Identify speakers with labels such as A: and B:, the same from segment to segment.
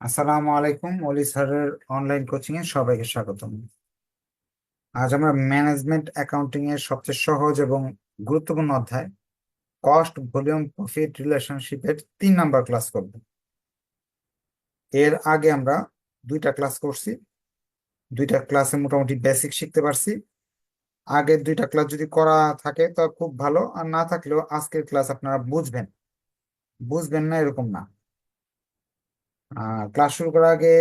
A: আসসালামু আলাইকুম, অলি স্যারের অনলাইন কোচিং এ সবাইকে স্বাগতম। আজ আমরা ম্যানেজমেন্ট অ্যাকাউন্টিং এর সবচেয়ে সহজ এবং গুরুত্বপূর্ণ অধ্যায় কস্ট ভলিউম প্রফিট রিলেশনশিপের তিন নাম্বার ক্লাস করব। এর আগে আমরা দুইটা ক্লাস করছি, দুইটা ক্লাসে মোটামুটি বেসিক শিখতে পারছি। আগের দুইটা ক্লাস যদি করা থাকে তা খুব ভালো, আর না থাকলেও আজকের ক্লাস আপনারা বুঝবেন। বুঝবেন না এরকম না। আহ ক্লাস শুরু করার আগে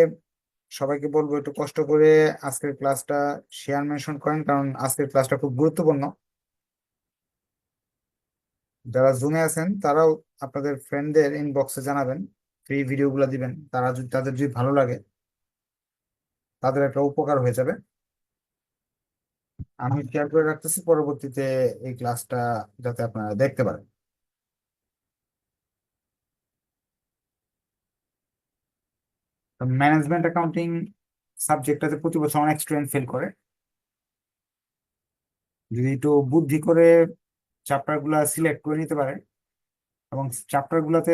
A: সবাইকে বলব একটু কষ্ট করে আজকের ক্লাসটা শেয়ার মেনশন করেন, কারণ আজকের ক্লাসটা খুব গুরুত্বপূর্ণ। যারা জুমে আছেন, তারাও আপনাদের ফ্রেন্ডদের ইনবক্সে জানাবেন ফ্রি ভিডিওগুলো দিবেন। তারা যদি, তাদের যদি ভালো লাগে, তাদের একটা উপকার হয়ে যাবে। আমি শেয়ার করে রাখতেছি, পরবর্তীতে এই ক্লাসটা যাতে আপনারা দেখতে পারেন। ম্যানেজমেন্ট অ্যাকাউন্টিং সাবজেক্টটাতে প্রতি বছর অনেক স্টুডেন্ট ফেল করে। যদি একটু বুদ্ধি করে চ্যাপ্টারগুলা সিলেক্ট করে নিতে পারে এবং চ্যাপ্টার গুলাতে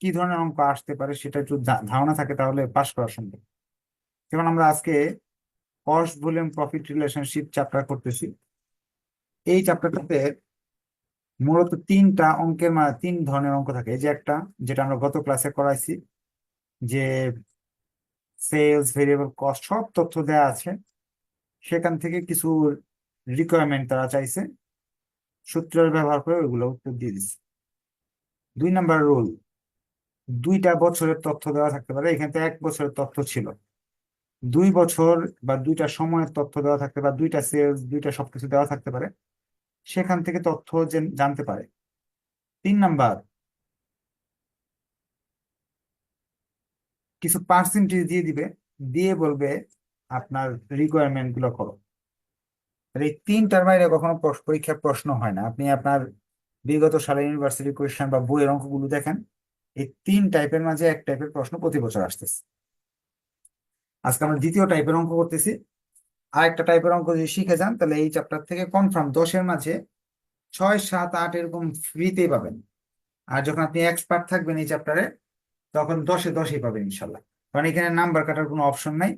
A: কি ধরনের অঙ্ক আসতে পারে সেটা একটু ধারণা থাকে তাহলে পাস করা সম্ভব। যেমন আমরা আজকে cost volume profit relationship chapter করতেছি। এই চ্যাপ্টারটাতে মূলত তিনটা অঙ্কের মানে তিন ধরনের অঙ্ক থাকে। এই যে একটা যেটা আমরা গত ক্লাসে করাইছি যে সেলস ভেরিয়েবল কস্ট সব তথ্য দেওয়া আছে। সেখান থেকে কিছু রিকোয়ারমেন্ট তারা চাইছে। সূত্রের ব্যবহার করে ওইগুলো উত্তর দিয়ে দিচ্ছে দুই নাম্বার রুল দুইটা বছরের তথ্য দেওয়া থাকতে পারে। এখানে তো এক বছরের তথ্য ছিল। দুই বছর বা দুইটা সময়ের তথ্য দেওয়া থাকতে পারে, দুইটা সেলস দুইটা সবকিছু দেওয়া থাকতে পারে। সেখান থেকে তথ্য জেন- জানতে পারে। তিন নাম্বার কিছু পার্সেন্টেজ দিয়ে দিবে, দিয়ে বলবে আপনার রিকোয়ারমেন্টগুলো করো। এই তিনটার বাইরে কখনো পরীক্ষার প্রশ্ন হয় না। আপনি আপনার বিগত সালের ইউনিভার্সিটি কোয়েশ্চেন বা বইয়ের অঙ্কগুলো দেখেন, এই তিন টাইপের মাঝে এক টাইপের প্রশ্ন প্রতি বছর আসতেছে। আজকে আমরা দ্বিতীয় টাইপের অঙ্ক করতেছি। আর একটা টাইপের অঙ্ক যদি শিখে যান, তাহলে এই চ্যাপ্টার থেকে কনফার্ম দশের মাঝে ছয়, সাত, আট এরকম ফ্রিতেই পাবেন। আর যখন আপনি এক্সপার্ট থাকবেন এই চ্যাপ্টারে তখন দশে দশেই পাবেন ইনশাল্লাহ। কারণ এখানে নাম্বার কাটার কোনো অপশন নাই।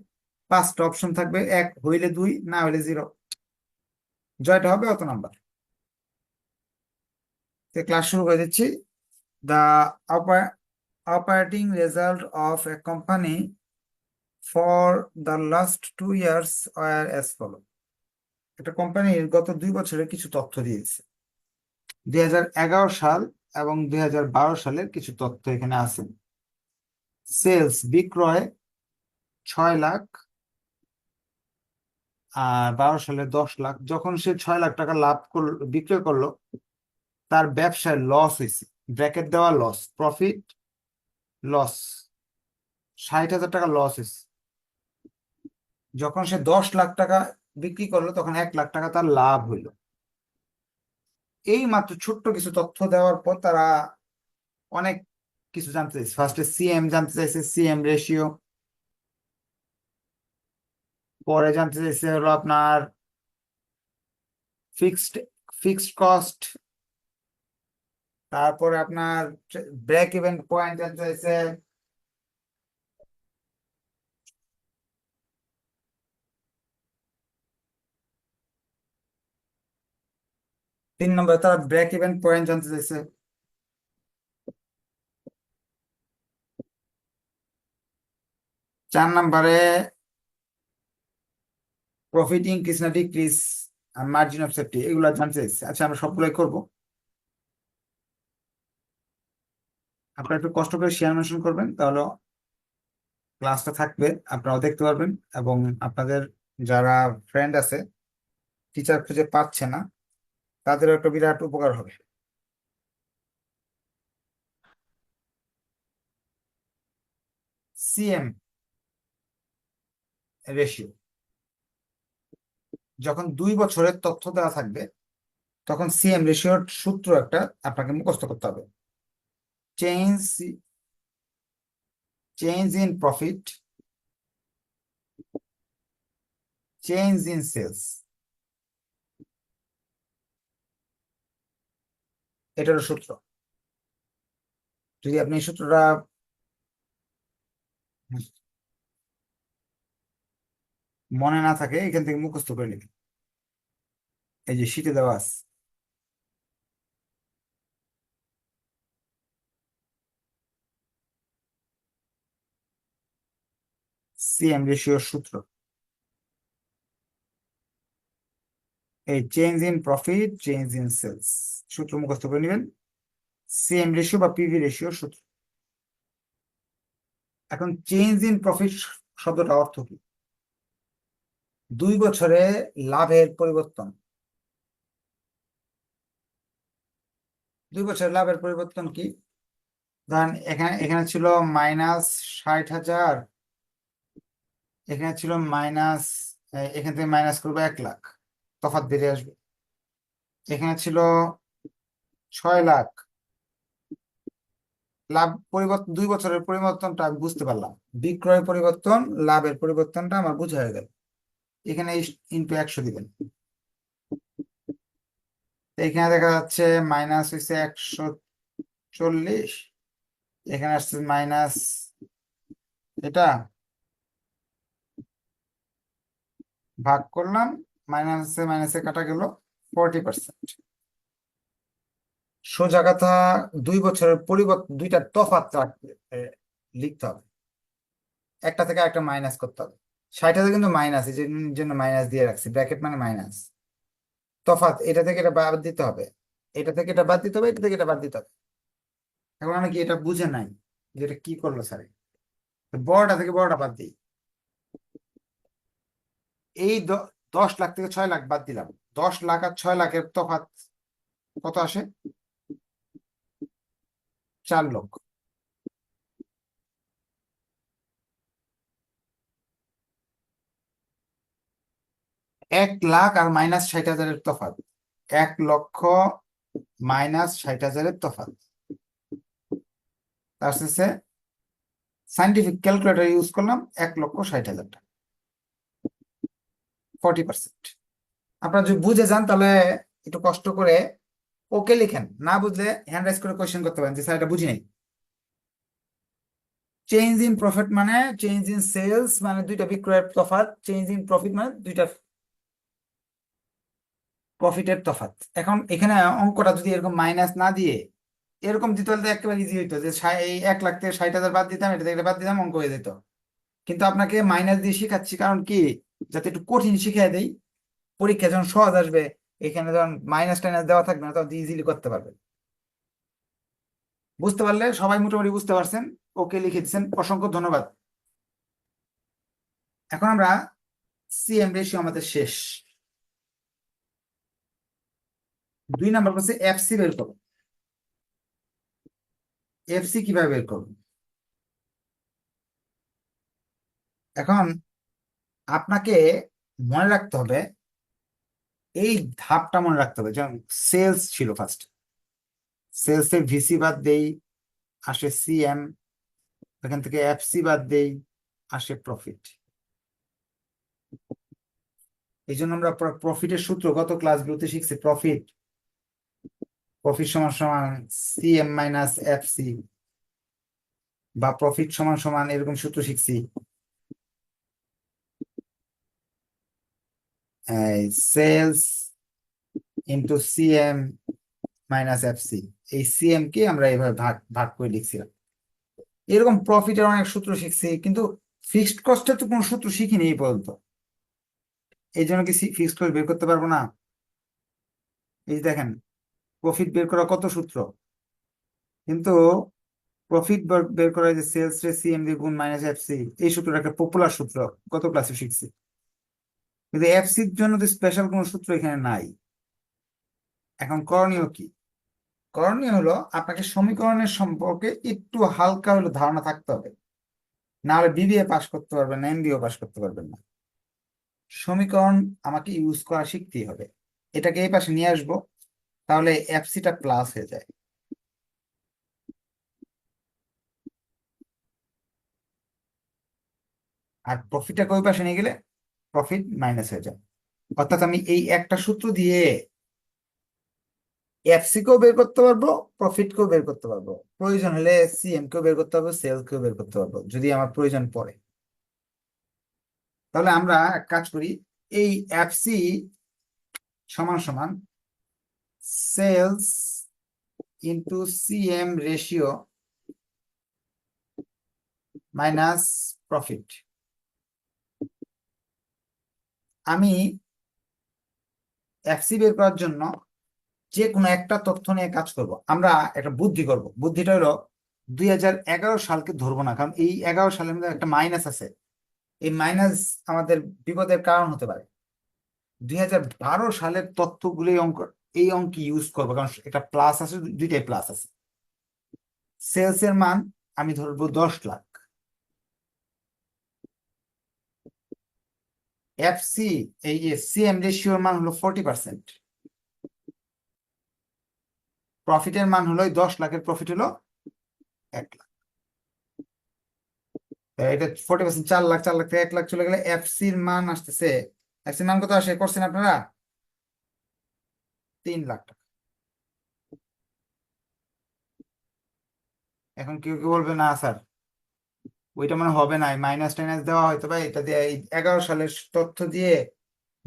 A: পাঁচটা অপশন থাকবে, এক হইলে দুই, না হইলে জিরো জয়টা হবে অত নাম্বার ক্লাস শুরু করে দিচ্ছি। The operating result of a company for the last two years are as follows একটা কোম্পানির গত দুই বছরের কিছু তথ্য দিয়েছে। দুই হাজার এগারো সাল এবং দুই হাজার বারো সালের কিছু তথ্য এখানে আছে। সেলস বিক্রয় ছয় লাখ আর বারো সালে দশ লাখ। যখন সে ছয় লাখ টাকা লাভ করল, বিক্রয় করল, তার ব্যবসায় লস হয়েছে ব্র্যাকেট দেওয়া লস প্রফিট লস ষাট হাজার টাকা লস হয়েছে যখন সে দশ লাখ টাকা বিক্রি করল, তখন এক লাখ টাকা তার লাভ হইল। এই মাত্র ছোট্ট কিছু তথ্য দেওয়ার পর তারা অনেক কিছু জানতে চাইছে। ফার্স্টে সিএম জানতে চাইছে সিএম রেশিও পরে জানতে চাইছে হলো আপনার ফিক্সড ফিক্সড কস্ট তারপরে আপনার ব্রেক ইভেন পয়েন্ট জানতে চাইছে। তিন নম্বরে তারা ব্রেক ইভেন পয়েন্ট জানতে চাইছে। চার নাম্বারে প্রফিট ইনক্রিজ না মার্জিন অফ সেফটি এগুলো জানতে চাইছে। আচ্ছা আমরা সবগুলোই করব। আপনারা একটু কষ্ট করে শেয়ার মেনশন করবেন, তাহলে ক্লাসটা থাকবে, আপনারাও দেখতে পারবেন, এবং আপনাদের যারা ফ্রেন্ড আছে টিচার খুঁজে পাচ্ছে না, তাদেরও একটা বিরাট উপকার হবে। সিএম রেশিও যখন দুই বছরের তথ্য দেওয়া থাকবে, তখন সিএম রেশিওর সূত্র একটা আপনাকে মুখস্থ করতে হবে। Change change in profit change in sales এটার সূত্র। যদি আপনি সূত্রটা মনে না থাকে, এখান থেকে মুখস্থ করে নিবি। এই যে শীটে দেওয়া আছে। সিএম রেশিওর সূত্র। এই change in profit change in sales সূত্র মুখস্থ করে নেবেন। সিএম রেশিও বা পিভি রেশিওর সূত্র। এখন চেঞ্জ ইন প্রফিট শব্দটা অর্থ কি? দুই বছরে লাভের পরিবর্তন। দুই বছরের লাভের পরিবর্তন কি? ধরেন এখানে এখানে ছিল মাইনাস ষাট হাজার, এখানে ছিল মাইনাস এখান থেকে মাইনাস করব এক লাখ, তফাৎ বেরিয়ে আসবে। এখানে ছিল ছয় লাখ। লাভ পরিবর্তন দুই বছরের পরিবর্তনটা আমি বুঝতে পারলাম। বিক্রয় পরিবর্তন, লাভের পরিবর্তনটা আমার বুঝা হয়ে গেল। এখানে ইন্টু একশো দিবেন। এখানে দেখা যাচ্ছে মাইনাস হয়েছে একশো চল্লিশ। এখানে আসছে মাইনাস এটা। ভাগ করলাম মাইনাসে মাইনাসে কাটা গেল ফোরটি পার্সেন্ট সোজা কথা, দুই বছরের পরিবর্তন দুইটা তফাৎ লিখতে হবে। একটা থেকে একটা মাইনাস করতে হবে। ষাট কিন্তু মাইনাস এই জন্য- মাইনাস দিয়ে রাখছি ব্র্যাকেট মানে মাইনাস তফাৎ, এটা থেকে এটা বাদ দিতে হবে, এটা থেকে এটা বাদ দিতে হবে, এটা থেকে এটা বাদ দিতে হবে। এখন আমি কি এটা বুঝে নাই যে এটা কি করল স্যার বড়টা থেকে বড়টা বাদ দিই। এই দশ লাখ থেকে ছয় লাখ বাদ দিলাম। দশ লাখ আর ছয় লাখের তফাৎ কত আসে? চার লক্ষ। এক লাখ আর মাইনাস ষাট হাজারের তফাৎ। এক লক্ষ মাইনাস ষাট হাজারের তফাৎ। তার শেষে সাইন্টিফিক ক্যালকুলেটর ইউজ করলাম এক লক্ষ ষাট হাজার টাকা। ফর্টি পার্সেন্ট আপনারা যদি বুঝে যান তাহলে একটু কষ্ট করে ওকে লিখেন। না বুঝলে হ্যান্ড রাইজ করে কোয়েশ্চেন করতে পারেন। যে স্যার এটা বুঝি নাই। চেঞ্জ ইন প্রফিট মানে চেঞ্জ ইন সেলস মানে দুইটা বিক্রয়ের তফাৎ চেঞ্জ ইন প্রফিট মানে দুইটা প্রফিটের তফাত এখন এখানে অঙ্কটা যদি এরকম মাইনাস না দিয়ে, এরকম দিতে হলে একেবারে ইজি হইতো যে এই এক লাখ থেকে ষাট হাজার বাদ দিতাম, এটা থেকে বাদ দিতাম, অঙ্ক হয়ে যেত। কিন্তু আপনাকে মাইনাস দিয়ে শেখাচ্ছি, কারণ কি? যাতে একটু কঠিন শিখিয়ে দেই, পরীক্ষা যখন সহজ আসবে, এখানে যখন মাইনাস টাইনাস দেওয়া থাকবে না তখন ইজিলি করতে পারবেন। বুঝতে পারলে সবাই মোটামুটি বুঝতে পারছেন? ওকে লিখে দিচ্ছেন অসংখ্য ধন্যবাদ। এখন আমরা সিএম রেশিও আমাদের শেষ। দুই নাম্বার হচ্ছে এফসি বের করো। এফসি কীভাবে বের করব এখন আপনাকে মনে রাখতে হবে, এই ধাপটা মনে রাখতে হবে। যেমন সেলস ছিল ফার্স্ট সেলস এর ভিসি বাদ দেই, আসে সিএম এখান থেকে এফসি বাদ দেই, আসে প্রফিট এই জন্য আমরা প্রফিটের সূত্র গত ক্লাসগুলোতে শিখছি? প্রফিট প্রফিট সমান সমান সিএম মাইনাস এফ সি বা প্রফিট সমান সমান এরকম সূত্র শিখছি। Sales into CM minus F C এই সিএম কে আমরা এইভাবে ভাগ ভাগ করে লিখছিলাম। এরকম প্রফিটের অনেক সূত্র শিখছি, কিন্তু ফিক্সড কস্টের তো কোনো সূত্র শিখিনি এই পর্যন্ত। এই জন্য কি ফিক্সড কস্ট বের করতে পারব না? এই দেখেন প্রফিট বের করা কত সূত্র? কিন্তু প্রফিট বের করা যে সেলস রে সিএম দিয়ে গুণ মাইনাস এফসি এই সূত্রটা একটা পপুলার সূত্র কত ক্লাসে শিখছি। কিন্তু এফসির জন্য তো স্পেশাল কোনো সূত্র এখানে নাই। এখন করণীয় কি? করণীয় হলো আপনাকে সমীকরণের সম্পর্কে একটু হালকা হলো ধারণা থাকতে হবে। না হলে বিবিএ পাস করতে পারবেন না এমবিও পাস করতে পারবেন না। সমীকরণ আমাকে ইউজ করা শিখতেই হবে। এটাকে এই পাশে নিয়ে আসব। তাহলে এফসিটা প্লাস হয়ে যায়। আর প্রফিটটাকে ওই পাশে নিয়ে গেলে? প্রফিট মাইনাস হয়ে যায়। অর্থাৎ আমি এই একটা সূত্র দিয়ে এফসি কেও বের করতে পারব প্রফিট কেও বের করতে পারব। প্রয়োজন হলে সিএম কেও বের করতে পারব সেল কেও বের করতে পারব, যদি আমার প্রয়োজন পড়ে। তাহলে আমরা এক কাজ করি, এই এফসি সমান সমান sales into CM ratio minus profit. আমি এফসি বের করার জন্য যে কোনো একটা তথ্য নিয়ে কাজ করব। আমরা একটা বুদ্ধি করব। বুদ্ধিটা হলো দুই হাজার এগারো সালকে ধরবো না, কারণ এই এগারো সালের মধ্যে একটা মাইনাস আছে। এই মাইনাস আমাদের বিপদের কারণ হতে পারে। দুই হাজার বারো সালের তথ্যগুলো অঙ্ক এই অঙ্ক ইউজ করব, কারণ একটা প্লাস আছে, দুইটাই প্লাস আছে। সেলস এর মান আমি ধরবো দশ লাখ। এফসি এই যে সিএম রেশিওর মান হলো ফোরটি পার্সেন্ট প্রফিটের মান হলো দশ লাখের প্রফিট হলো এক লাখ। এটা ফোরটি পার্সেন্ট চার লাখ চার লাখ এক লাখ চলে গেলে এফসির মান আসতেছে। এফসির মান কত আসে? করছেন আপনারা? তিন লাখ টাকা। এখন কেউ কেউ বলবে, না, স্যার। ওইটা মনে হবে না মাইনাস টাইনাস দেওয়া হয়তো বা এটা দিয়ে এগারো সালের তথ্য দিয়ে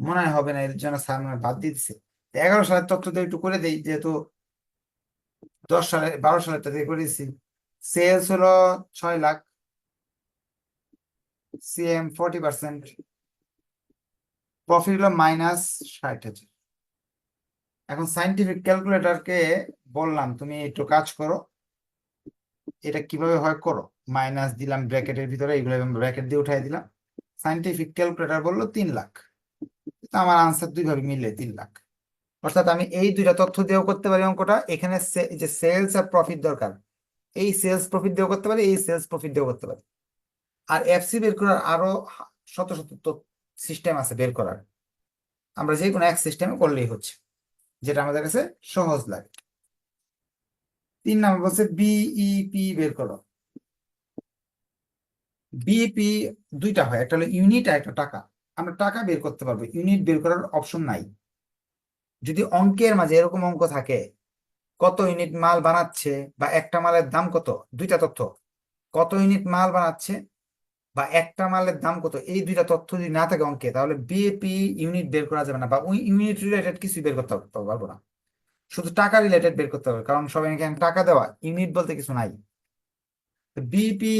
A: মনে হয় হবে না, এর জন্য স্যার মনে বাদ দিচ্ছে এগারো সালের তথ্য দিয়ে একটু করে দেই, যেহেতু দশ সালে, বারো সালেরটা দিয়ে করে দিচ্ছি সেলস হলো ছয় lakh. CM forty percent profit হলো মাইনাস ষাট হাজার। এখন সাইন্টিফিক ক্যালকুলেটরকে বললাম, তুমি একটু কাজ করো। এটা কীভাবে হয় করো? মাইনাস দিলাম ব্র্যাকেটের ভিতরে, এগুলো ব্র্যাকেট দিয়ে উঠাই দিলাম। সাইন্টিফিক ক্যালকুলেটর বলল তিন লাখ। আমার আনসার দুইভাবে মিললে, তিন লাখ। অর্থাৎ আমি এই দুইটা তথ্য দিয়েও করতে পারি অঙ্কটা। এখানে যে সেলস আর প্রফিট দরকার। এই সেলস প্রফিট দিয়েও করতে পারি, এই সেলস প্রফিট দিয়েও করতে পারি। আর এফসি বের করার আরও শত শত সিস্টেম আছে বের করার। আমরা যে কোনো এক সিস্টেমে করলেই হচ্ছে। যেটা আমাদের কাছে সহজ লাগে। তিন নাম্বার বলছে বিইপি বের করো। বিইপি দুইটা হয়, একটা হলো ইউনিট আর একটা টাকা। আমরা টাকা বের করতে পারব ইউনিট বের করার অপশন নাই। যদি অঙ্কের মাঝে এরকম অঙ্ক থাকে, কত ইউনিট মাল বানাচ্ছে বা একটা মালের দাম কত, দুইটা তথ্য। কত ইউনিট মাল বানাচ্ছে বা একটা মালের দাম কত? এই দুইটা তথ্য যদি না থাকে অঙ্কে, তাহলে বিএপি ইউনিট বের করা যাবে না বা ইউনিট রিলেটেড কিছু বের করতে পারব না। শুধু টাকা রিলেটেড বের করতে হবে, কারণ সবাই এখানে টাকা দেওয়া ইউনিট বলতে কিছু নাই। বিপি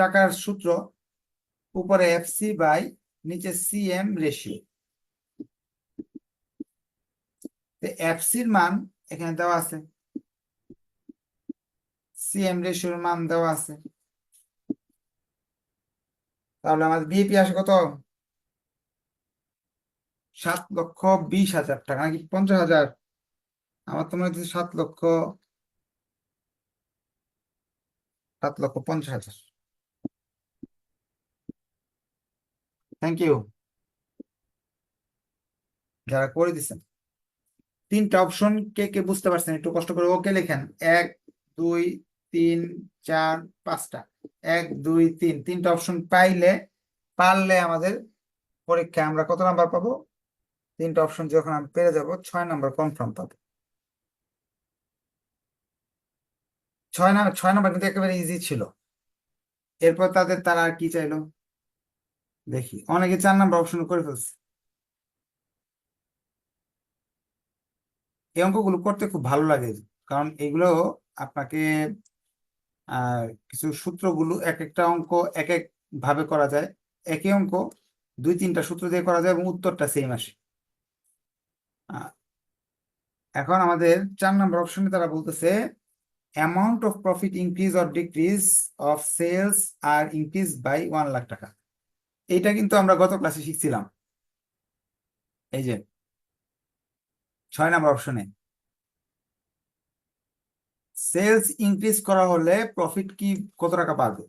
A: টাকার সূত্র উপরে এফসি বাই নিচে সিএম রেশিও এফসির মান এখানে দেওয়া আছে। সিএম রেশিওর মান দেওয়া আছে। তাহলে আমাদের বিএপি আসে কত? সাত লক্ষ বিশ হাজার টাকা, নাকি পঞ্চাশ হাজার? আমার তো মনে হচ্ছে সাত লক্ষ সাত লক্ষ পঞ্চাশ হাজার। থ্যাংক ইউ যারা করে দিচ্ছেন তিনটা অপশন কে কে বুঝতে পারছেন? একটু কষ্ট করে ওকে লেখেন। এক, দুই তিন, চার, পাঁচটা। এক, দুই, তিন। তিনটা অপশন পাইলে, পারলে আমাদের পরীক্ষায় আমরা কত নাম্বার পাবো? তিনটা অপশন যখন আমি পেরে যাব, ছয় নাম্বার কনফার্ম পাবো। ছয় নাম্বার ছয় নাম্বার কিন্তু একেবারে ইজি ছিল। এরপর তাদের তারা আর কি চাইলো? দেখি। অনেকে চার নাম্বার অপশন করে ফেলছে। এই অঙ্কগুলো করতে খুব ভালো লাগে, কারণ এগুলো আপনাকে কিছু সূত্রগুলো এক একটা অঙ্ক এক এক ভাবে করা যায়। একই অঙ্ক দুই তিনটা সূত্র দিয়ে করা যায় এবং উত্তরটা সেম আসে। এখন আমাদের চার নম্বর অপশনে তারা বলতেছে amount of profit increase or decrease of sales R increase by one lakh টাকা। এইটা কিন্তু আমরা গত ক্লাসে শিখছিলাম। এই যে, ছয় নম্বর অপশনে সেলস ইনক্রিজ করা হলে প্রফিট কি কত টাকা বাড়বে?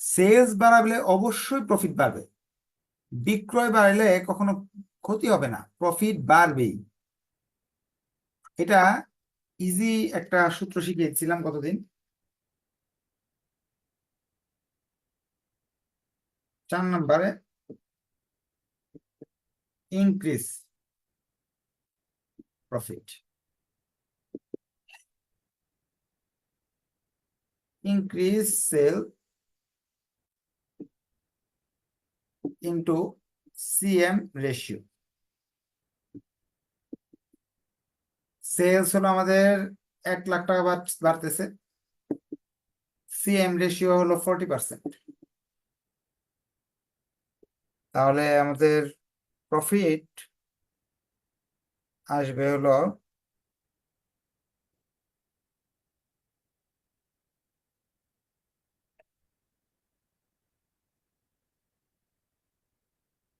A: সেলস বাড়ালে অবশ্যই প্রফিট বাড়বে। বিক্রয় বাড়লে কখনো ক্ষতি হবে না প্রফিট বাড়বেই। এটা ইজি একটা সূত্র শিখিয়েছিলাম কতদিন চার নম্বরে increase profit increase sale into CM ratio sales হলো আমাদের এক লাখ টাকা বাড়- বাড়তেছে। সিএম রেশিও হলো ফোরটি পার্সেন্ট তাহলে আমাদের প্রফিট আসবে হলো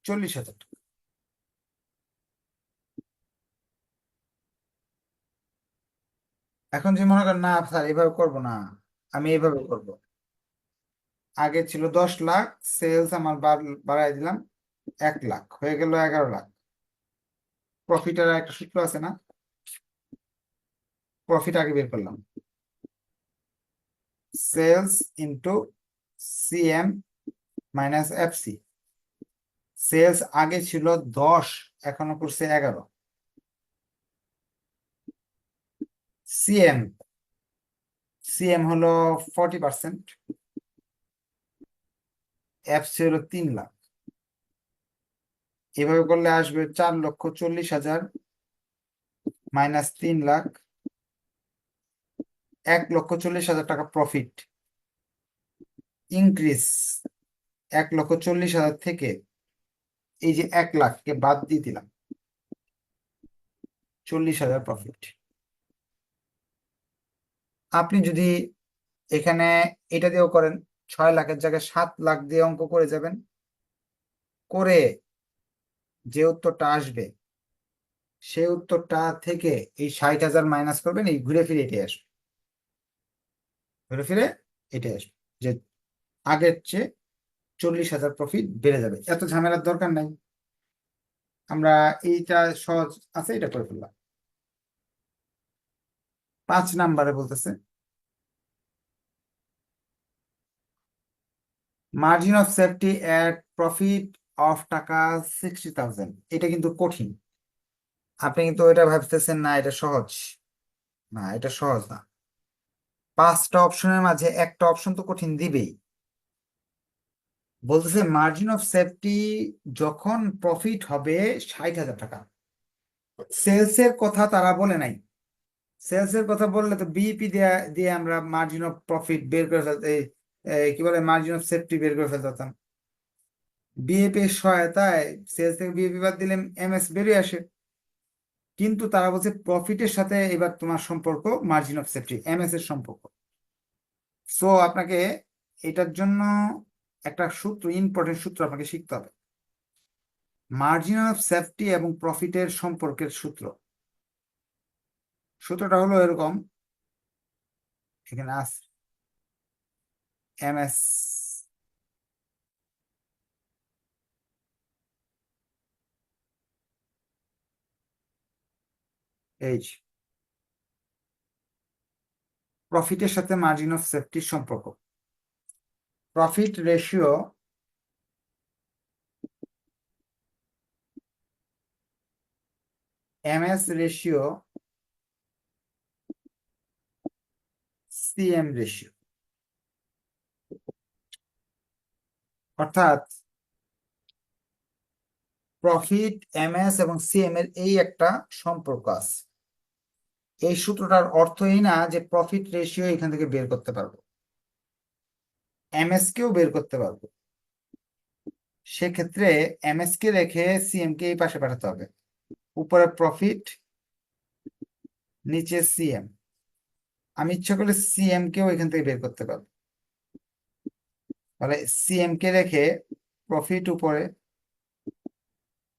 A: চল্লিশ হাজার টাকা। এখন যে মনে করেন, না স্যার এইভাবে করব না, আমি এইভাবে করব। আগে ছিল দশ লাখ সেলস আমার বাড়- বাড়াই দিলাম এক লাখ, হয়ে গেল এগারো লাখ। প্রফিটের একটা সূত্র আছে না? প্রফিট আগে বের করলাম। Sales into CM minus FC sales আগে ছিল দশ, এখনও করছে এগারো। সিএম সিএম হলো ফর্টি পার্সেন্ট এফসি হলো তিন লাখ। এভাবে করলে আসবে চার লক্ষ চল্লিশ হাজার মাইনাস তিন লাখ। এক লক্ষ চল্লিশ হাজার টাকা প্রফিট ইনক্রিজ এক লক্ষ চল্লিশ হাজার থেকে এই যে এক লাখকে বাদ দিয়ে দিলাম। চল্লিশ হাজার প্রফিট আপনি যদি এখানে এটা দিয়েও করেন, ছয় লাখের জায়গায় সাত লাখ দিয়ে অঙ্ক করে যাবেন। করে যে উত্তরটা আসবে, সেই উত্তরটা থেকে এই ষাট হাজার মাইনাস করবেন, এই ঘুরে ফিরে এটাই আসবে। ঘুরে ফিরে এটাই আসবে। যে আগের চেয়ে চল্লিশ হাজার প্রফিট বেড়ে যাবে। এত ঝামেলার দরকার নাই। আমরা এইটা সহজ আছে, এটা করে ফেললাম। পাঁচ নাম্বারে বলতেছে margin of safety at profit of টাকা সিক্সটি থাউজেন্ড এটা কিন্তু কঠিন। আপনি কিন্তু এটা ভাবতেছেন, না, এটা সহজ। না, এটা সহজ না। পাঁচটা অপশনের মাঝে একটা অপশন তো কঠিন দিবেই। বলতেছে মার্জিন অফ সেফটি যখন প্রফিট হবে ষাট হাজার টাকা। সেলস এর কথা তারা বলে নাই। সেলস এর কথা বললে তো বিইপি দিয়ে দিয়ে আমরা মার্জিন অফ প্রফিট বের করে ফেলতে কি বলে মার্জিন অফ সেফটি বের করে ফেলতাম। বিএপি এর সহায়তায় সেলস থেকে বিএপি বাদ দিলে এম এমএস বেরিয়ে আসে। কিন্তু তারা বলছে প্রফিটের সাথে এবার তোমার সম্পর্ক মার্জিন অফ সেফটি এমএস এর সম্পর্ক। সো আপনাকে এটার জন্য একটা সূত্র ইম্পর্টেন্ট সূত্র আপনাকে শিখতে হবে। মার্জিন অফ সেফটি এবং প্রফিটের সম্পর্কের সূত্র। সূত্রটা হলো এরকম। এখানে আছে এমএস এইচ প্রফিটের সাথে মার্জিন অফ সেফটির সম্পর্ক। Profit ratio MS ratio CM ratio অর্থাৎ প্রফিট এমএস এবং সিএম এর এই একটা সম্পর্ক আছে। এই সূত্রটার অর্থ এই না যে প্রফিট রেশিও এখান থেকে বের করতে পারব। এমএস কেও বের করতে পারব। সেক্ষেত্রে এমএস কে রেখে সিএম কে এই পাশে পাঠাতে হবে। উপরে প্রফিট নিচে সিএম আমি ইচ্ছা করলে সিএম কেও এখান থেকে বের করতে পারব। তাহলে সিএম কে রেখে প্রফিট উপরে,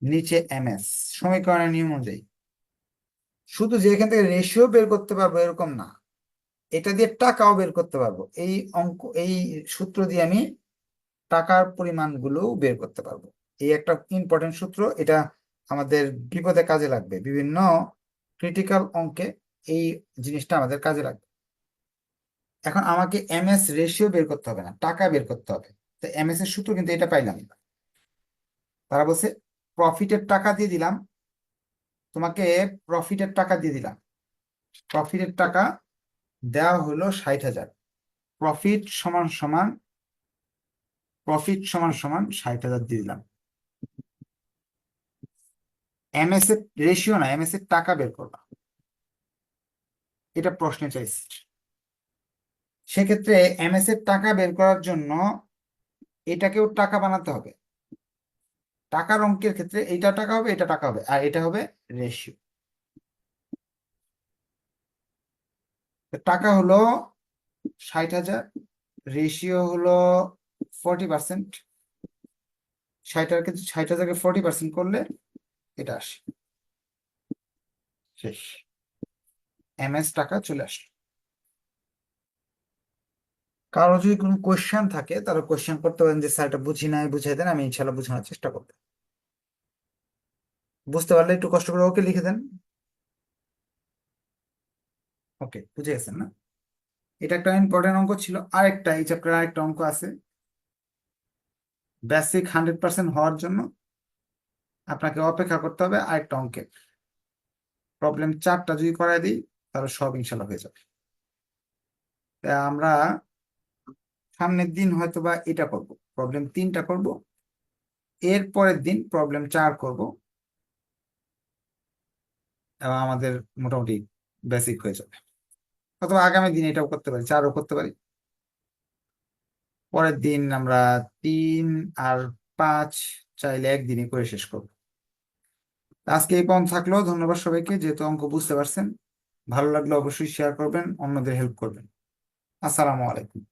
A: নিচে এমএস সমীকরণের নিয়ম অনুযায়ী। শুধু যে এখান থেকে রেশিও বের করতে পারব এরকম না। এটা দিয়ে টাকাও বের করতে পারব। এই অঙ্ক, এই সূত্র দিয়ে আমি টাকার পরিমাণগুলো বের করতে পারব। এই একটা ইম্পর্টেন্ট সূত্র, এটা আমাদের বিপদে কাজে লাগবে। বিভিন্ন ক্রিটিক্যাল অঙ্কে এই জিনিসটা আমাদের কাজে লাগবে। এখন আমাকে এমএস রেশিও বের করতে হবে না, টাকা বের করতে হবে। তো এমএস এর সূত্র কিন্তু এটা পাইলাম তারা বলছে প্রফিটের টাকা দিয়ে দিলাম, তোমাকে প্রফিটের টাকা দিয়ে দিলাম। প্রফিটের টাকা দেওয়া হলো ষাট হাজার। প্রফিট সমান সমান প্রফিট সমান সমান ষাট হাজার দিয়ে দিলাম। এমএস এর রেশিও না এমএস এর টাকা বের করবা। এটা প্রশ্নে চাইছি সেক্ষেত্রে এমএস এর টাকা বের করার জন্য এটাকেও টাকা বানাতে হবে। টাকার অঙ্কের ক্ষেত্রে এইটা টাকা হবে, এটা টাকা হবে, আর এটা হবে রেশিও টাকা হলো ষাট হাজার রেশিও হলো ফর্টি পার্সেন্ট ষাট হাজার কিন্তু ষাট হাজারকে ফর্টি পার্সেন্ট করলে এটা আসে। শেষ। এমএস টাকা চলে আসলো। কারও যদি কোনো কোয়েশ্চেন থাকে, তাহলে কোয়েশ্চেন করতে পারেন যে, স্যার, এটা বুঝি নাই, বুঝাই দেন, আমি ইনশাল্লাহ বোঝানোর চেষ্টা করব। বুঝতে পারলে একটু কষ্ট করে ওকে লিখে দেন। ওকে বুঝে গেছেন না? এটা একটা ইম্পর্টেন্ট অঙ্ক ছিল। আরেকটা, এই চ্যাপ্টার আরেকটা অঙ্ক আছে। বেসিক হান্ড্রেড পার্সেন্ট হওয়ার জন্য আপনাকে অপেক্ষা করতে হবে আরেকটা অঙ্কের। প্রবলেম চারটা যদি করাই দিই, তাহলে সব ইনশাল্লাহ হয়ে যাবে। আমরা সামনের দিন হয়তো বা এটা করব। প্রবলেম তিনটা করব। এর পরের দিন প্রবলেম চার করব। এবং আমাদের মোটামুটি বেসিক হয়ে যাবে। অথবা আগামী দিন এটাও করতে পারি, চারও করতে পারি। পরের দিন আমরা তিন আর পাঁচ চাইলে একদিনে করে শেষ করব। আজকে এই পর্যন্ত থাকল, ধন্যবাদ সবাইকে, যেহেতু অঙ্ক বুঝতে পারছেন। ভালো লাগলে অবশ্যই শেয়ার করবেন, অন্যদের হেল্প করবেন। আসসালামু আলাইকুম।